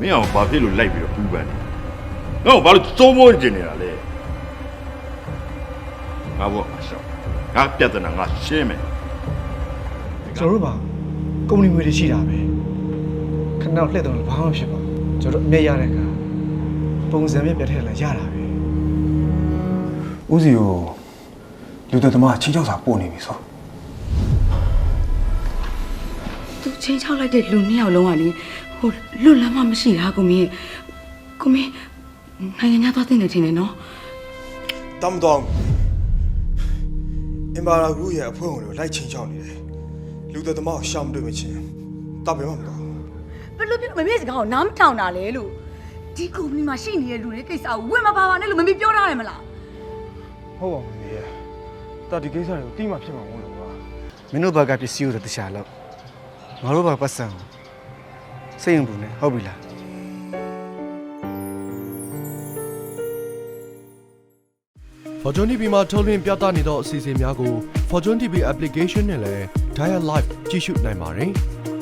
မင်းအောင်ဘာဖြစ်လို့လိုက်ပြီးတော့ပူပန်နေငါ့ကိုဘာလို့စိုးမိုးကျင်နေတာလဲငါဘောအရှောင်းငါပြဿနာငါရှင်းမယ်ကျွန်တော်တို့မှာကုမ္ပဏီငွေတွေရှိတာပဲခဏတော့လှည့်တော့လည်းဘာမှမဖြစ်ပါဘူးကျွန်တော်တို့အမြတ်ရတဲ့အခါပုံစံမြတ်ပြတ်ထည့်လာရတာပဲဦးစီကိုလူသက်သမားချင်းချောက်စာပို့နေပြီဆို သူချင်းချောက်လိုက်တဲ့လူနှစ်ယောက်လုံးကလေဟိုလွတ်လမ်းမမရှိတာကိုမင်းကိုမင်းနိုင်ငံခြားသွားတဲ့နေတယ်နော်တမ်းတော့အင်ဘာရာဂရုရဲ့အဖွဲ့ဝင်တွေလိုက်ချင်းချောင်းနေတယ်လူသက်သမားကိုရှာမတွေ့မချင်းတပ်ပဲမတော့ဘယ်လိုဖြစ်လို့မမေ့စကားကိုနားမထောင်တာလဲလို့ဒီကုမ္ပဏီမှာရှိနေတဲ့လူတွေကိစ္စကိုဝင်မပါပါနဲ့လို့မမေ့ပြောထားတယ်မလားဟုတ်ပါဘူးလေတာဒီကိစ္စတွေကိုတိမှဖြစ်မှာမဟုတ်လို့ပါမင်းတို့ဘက်ကပစ္စည်းကိုတော့တခြားလောက် ငါတို့ဘက်ကပတ်စံကိုစိတ်ရင်ဘူးနဲ့ဟုတ်ပြီလား Fortune TV မှာထုတ်လွှင့်ပြသနေသောအစီအစဉ်များကို Fortune TV application နဲ့လည်း Dial Live ကြည့်ရှုနိုင်ပါတယ်။